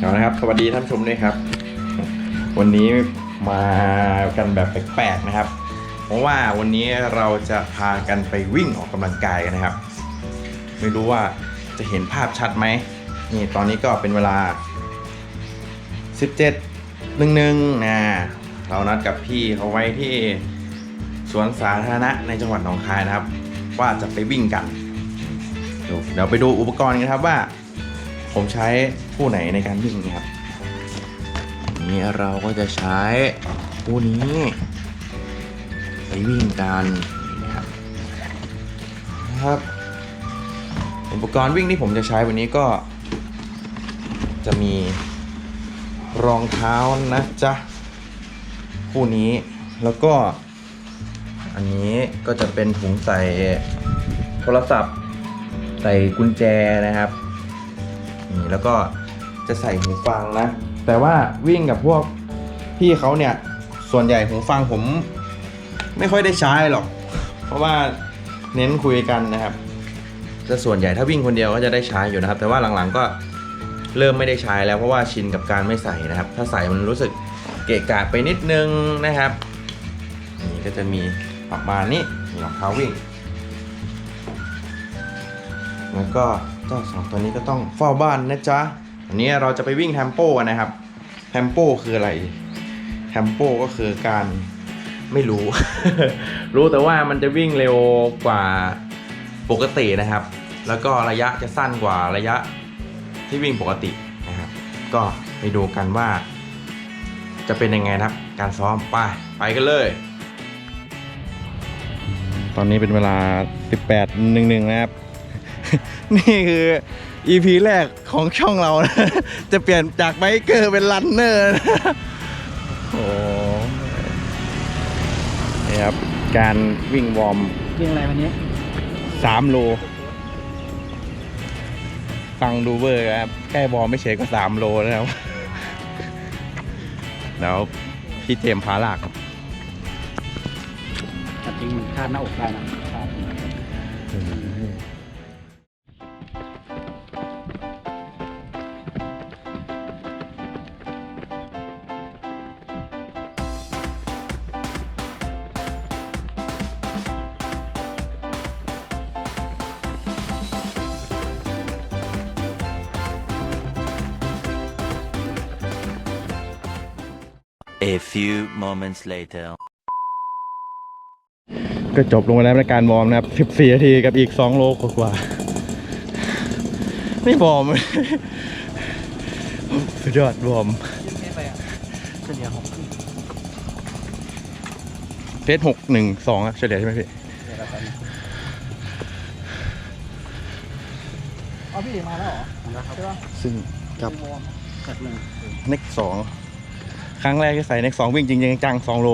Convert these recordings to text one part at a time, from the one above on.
เอาละครับ สวัสดีท่านชมด้วยครับ วันนี้มากันแบบแปลกๆนะครับ เพราะว่าวันนี้เราจะพากันไปวิ่งออกกำลังกายกันนะครับ ไม่รู้ว่าจะเห็นภาพชัดไหมนี่ตอนนี้ก็เป็นเวลา 17หนึ่งหนึ่งนะเรานัดกับพี่เขาไว้ที่สวนสาธารณะในจังหวัดหนองคายนะครับ ว่าจะไปวิ่งกัน เดี๋ยวไปดูอุปกรณ์กันครับว่า ผมใช้คู่ไหนในการวิ่งครับนี่เราก็จะใช้คู่นี้ไปวิ่งกันนะครับนะครับ อุปกรณ์วิ่งที่ผมจะใช้วันนี้ก็ จะมีรองเท้านะจ๊ะคู่นี้แล้วก็ อันนี้ก็จะเป็นถุงใส่โทรศัพท์ ใส่กุญแจนะครับ นี่แล้วก็จะใส่หูฟังนะ แต่ว่าวิ่งกับพวกพี่เขาเนี่ย ส่วนใหญ่หูฟังผมไม่ค่อยได้ใช้หรอก เพราะว่าเน้นคุยกันนะครับจะส่วนใหญ่ถ้าวิ่งคนเดียวก็จะได้ใช้อยู่นะครับ แต่ว่าหลังๆก็เริ่มไม่ได้ใช้แล้วเพราะว่าชินกับการไม่ใส่นะครับ ถ้าใส่มันรู้สึกเกะกะไปนิดนึงนะครับนี่ก็จะมีประมาณนี้มีรองเท้าวิ่ง แล้วก็ เจ้าสองตัวนี้ก็ต้องเฝ้าบ้านนะจ๊ะวันนี้เราจะไปวิ่งแทมโปกันะครับแทมโปคืออะไรแทมโปก็คือการไม่รู้ รู้แต่ว่ามันจะวิ่งเร็วกว่าปกตินะครับ แล้วก็ระยะจะสั้นกว่าระยะที่วิ่งปกตินะครับ ก็ไปดูกันว่า จะเป็นยังไงครับ การซ้อมไปไปกันเลย ตอนนี้เป็นเวลา 18 1 1นะครับ นี่คือ EP แรกของช่องเรานะจะเปลี่ยนจากไบเกอร์เป็นรันเนอร์นะโอ้นี่ครับ การวิ่งวอร์มวิ่งอะไรวันนี้3โล ฟังดูเบอร์ครับ แค่วอร์มไม่เฉยก็3โลนะครับ แล้วพี่เจมส์พาลากครับ แต่จริงมันคาดหน้าอกได้นะ A few moments later. ก็จบลงไปแล้วในการวอร์มนะครับ 14 นาทีกับอีก 2 โลกว่าๆนี่วอร์มสุดยอดวอร์มยิ่งไม่ไปอะเฉลี่ยหกขึ้นเพจหกหนึ่งสองอะเฉลี่ยใช่ไหมพี่เดี๋ยวเราไปเอาพี่มาแล้วเหรอมาแล้วครับใช่ปะซึ่งกับวอร์มจัดหนึ่งเน็กสอง ครั้งแรกที่ใส่เน็กสองวิ่งจริงๆจังสองโล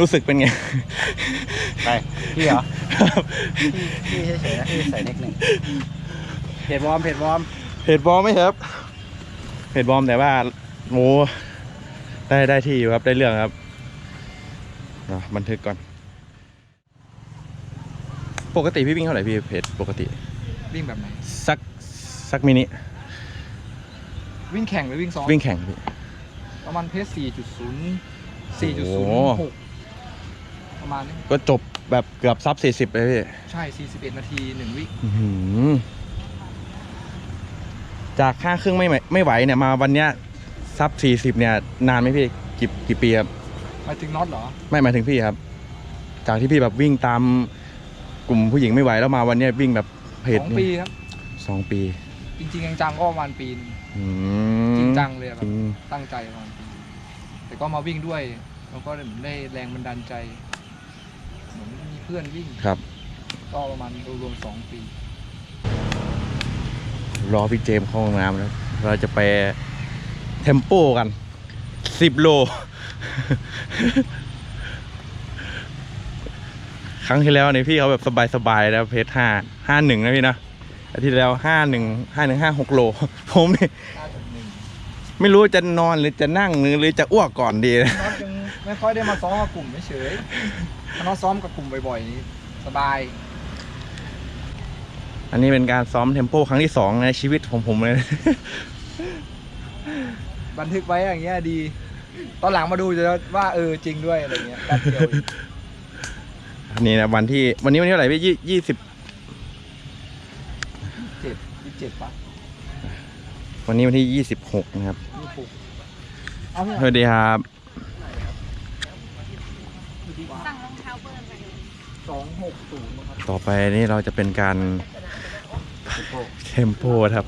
รู้สึกเป็นไง ไปพี่เหรอพี่พี่เฉยๆนะพี่ใส่เน็กหนึ่งเพจวอร์มเพจวอร์มเพจบอลไหมครับเพจบอลแต่ว่าโมได้ได้ที่อยู่ครับได้เรื่องครับเนาะบันทึกก่อน ปกติพี่วิ่งเท่าไหร่พี่เพจปกติ วิ่งแบบไหน สักสักมินิวิ่งแข่งหรือวิ่งซ้อมวิ่งแข่งพี่ ประมาณเพส4.0โอ้โห4.06 ประมาณนี้ ก็จบแบบเกือบซับสี่สิบเลยพี่ใช่ 41 นาที 1 วิอื้อหือจากค่าครึ่งไม่ไหวไม่ไหวเนี่ยมาวันเนี้ยซับสี่สิบเนี่ยนานไหมพี่กี่กี่ปีครับ หมายถึงน็อตเหรอ ไม่หมายถึงพี่ครับ จากที่พี่แบบวิ่งตามกลุ่มผู้หญิงไม่ไหวแล้วมาวันเนี้ยวิ่งแบบเพจสองปีครับ สองปีจริงๆจังๆก็ประมาณปีหนึ่งอืมจริงจังเลยอะแบจริบงตั้งใจประมาณปี แต่ก็มาวิ่งด้วยแล้วก็ได้แรงบันดาลใจเหมือนมีเพื่อนวิ่งครับ ก็ประมาณรวมๆสองปี รอพี่เจมส์เข้าห้องน้ำแล้วเราจะไปเทมโปกันสิบโล ครั้งที่แล้วเนี่ยพี่เขาแบบสบายๆแล้วเพจห้าห้าหนึ่งนะพี่นะอาทิตย์ที่แล้วห้าหนึ่งห้าหนึ่งห้าหกโล ผมนี่น่าจะหนึ่ง ไม่รู้จะนอนหรือจะนั่งหรือหรือจะอ้วกก่อนดีนะน็อตยังไม่ค่อยได้มาซ้อมกับกลุ่มเฉยๆถ้าน็อตซ้อมกับกลุ่มบ่อยๆนี่สบาย อันนี้เป็นการซ้อมเทมโปครั้งที่สองในชีวิตของผมเลย บันทึกไว้อย่างเงี้ยดี ตอนหลังมาดูจะว่าเออจริงด้วยอะไรเงี้ยแป๊บเดียวเองนี่นะวันที่วันนี้วันที่เท่าไหร่พี่ยี่ยี่สิบเจ็ดยี่สิบเจ็ดปะวันนี้วันที่ยี่สิบหกนะครับยี่ สิบหกเอาเนี่ยสวัสดีครับสั่งรองเท้าเบอร์ไปสองหกศูนย์ครับต่อไปนี่เราจะเป็นการเทมโปครับ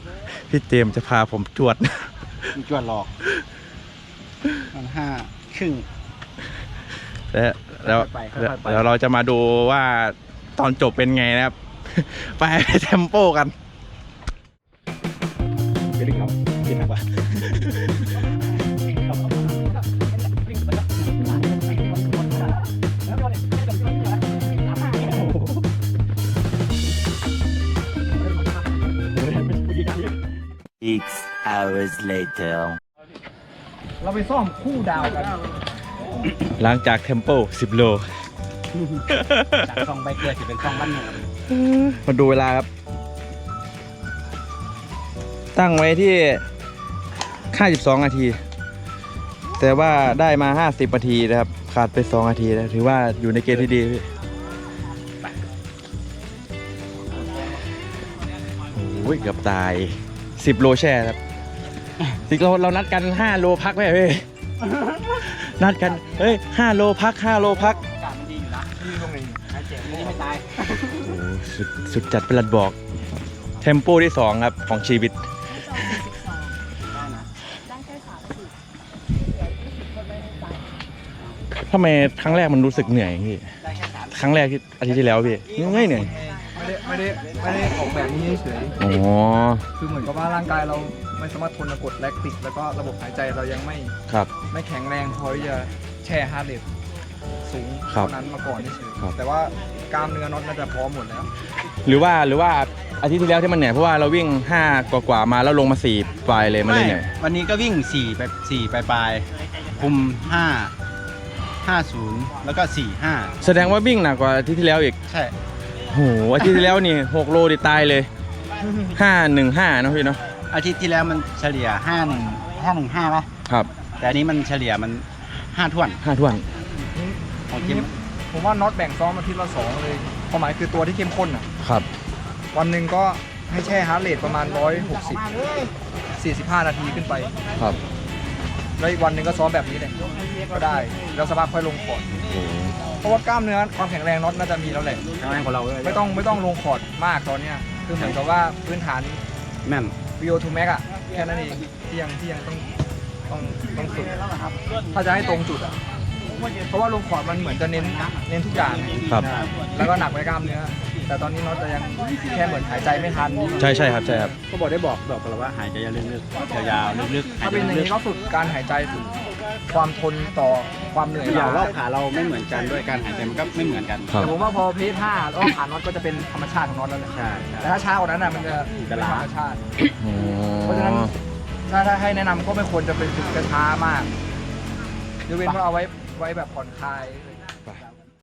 พี่เจมส์จะพาผมจวดมีจวดหลอกมันห้าครึ่งและแล้วค่อยๆไปค่อยๆไปแล้วเราจะมาดูว่าตอนจบเป็นไงนะครับ ไปเทมโปกันไปดึงเอากินมาก Six hours later. เราไปซ่อมคู่ดาวกันหลังจากเทมโป10 โล จากซองใบเกลือจะเป็นซองบ้านเมืองมาดูเวลาครับ ตั้งไว้ที่ 52 นาที แต่ว่าได้มา 50 นาทีนะครับ ขาดไป 2 นาทีนะถือว่าอยู่ในเกณฑ์ที่ดีพี่โอ้ยเกือบตาย 10โลแช่ครับสิเราเรานัดกัน5โลพักไหมพี่นัดกันเฮ้ย5โลพัก5โลพักอากาศมันดีอยู่นะที่ตรงนี้หายเจ็บไม่ได้ไม่ตายโอ้สุดสุดจัดประหลัดบอก เทมโปที่สองครับของชีวิต ได้นะได้แค่สามสิบทำไมครั้งแรกมันรู้สึกเหนื่อยพี่ ได้แค่สามครั้งแรกที่อาทิตย์ที่แล้วพี่ไม่เหนื่อย ไม่ได้ไม่ได้ไม่ได้ออกแบบนี้เฉยอ๋อๆคือเหมือนกับว่าร่างกายเราไม่สามารถทนกดแลคติก แล้วก็ระบบหายใจเรายังไม่ครับ ไม่แข็งแรงพอที่จะแช่ฮาร์ดเรทสูงครับเท่านั้นมาก่อนเฉยๆครับ แต่ว่ากล้ามเนื้อน็อตน่าจะพร้อมหมดแล้ว หรือว่าหรือว่าอาทิตย์ที่แล้วที่มันเหนื่อยเพราะว่าเราวิ่ง 5 กว่ากว่าๆมาแล้วลงมา4ปลายเลยมันเลยเหนื่อยวันนี้ก็วิ่งสี่ไปสี่ปลายปลายๆคุมห้าห้าศูนย์แล้วก็สี่ห้าแสดงว่าวิ่งหนักกว่าอาทิตย์ที่แล้วอีกใช่ โหอาทิตย์ที่แล้วนี่6โลดิตายเลย5 1 5เนอะพี่เนาะอาทิตย์ที่แล้วมันเฉลี่ยห้าหนึ่งห้าหนึ่งห้าป่ะครับ แต่อันนี้มันเฉลี่ยมันห้าท่วน5ท่วนของทีกิมนี้ผมว่าน็อตแบ่งซ้อมอาทิตย์ละสองเลยความหมายคือตัวที่เข้มข้นอะครับ วันหนึ่งก็ให้แช่ฮาร์ดเรทประมาณ160 45นาทีขึ้นไปครับแล้วอีกวันหนึ่งก็ซ้อมแบบนี้เลยก็ได้ แล้วสภาพค่อยลงคอร์ดโอ้โห เพราะว่ากล้ามเนื้อความแข็งแรงน็อตน่าจะมีแล้วแหละแข็งแรงกว่าเราเลยไม่ต้องไม่ต้องลงคอร์ดมากตอนเนี้ยคือเหมือนกับว่าพื้นฐาน แม่น v ิโอทูแม็กอะแค่นั้นเองที่ยังที่ยังต้องต้องต้องฝึกถ้าจะให้ตรงจุดอะเพราะว่าลงคอร์ดมันเหมือนจะเน้นเน้นทุกอย่างครับแล้วก็หนักไปกล้ามเนื้อ แต่ตอนนี้น็อตจะยังแค่เหมือนหายใจไม่ทันใช่ใช่ครับใช่ครับ ก็บอกได้บอกบอกกันแล้วว่าหายใจลึกๆยาวๆลึกๆหายถ้าใจเป็นอย่างลึกนี้ก็ฝึกการหายใจฝึก ความทนต่อความเหนื่อยๆอย่างรล้าอบขาเราไม่เหมือนกันด้วยการหายใจมันก็ไม่เหมือนกัน ครับ แต่ผมว่าพอเพจห้ารอบขาน็อตก็จะเป็นธรรมชาติของน็อตแล้วแหละใช่ใช่ แต่ถ้าช้ากว่านั้นอะมันจะจะเป็นล้าธรรมชาติ อ๋อเพราะฉะนั้นถ้าถ้าให้แนะนำก็ไม่ควรจะเป็นฝึกช้ามากยกเว้นว่าเอาไว้ไว้แบบผ่อนคลายอะไร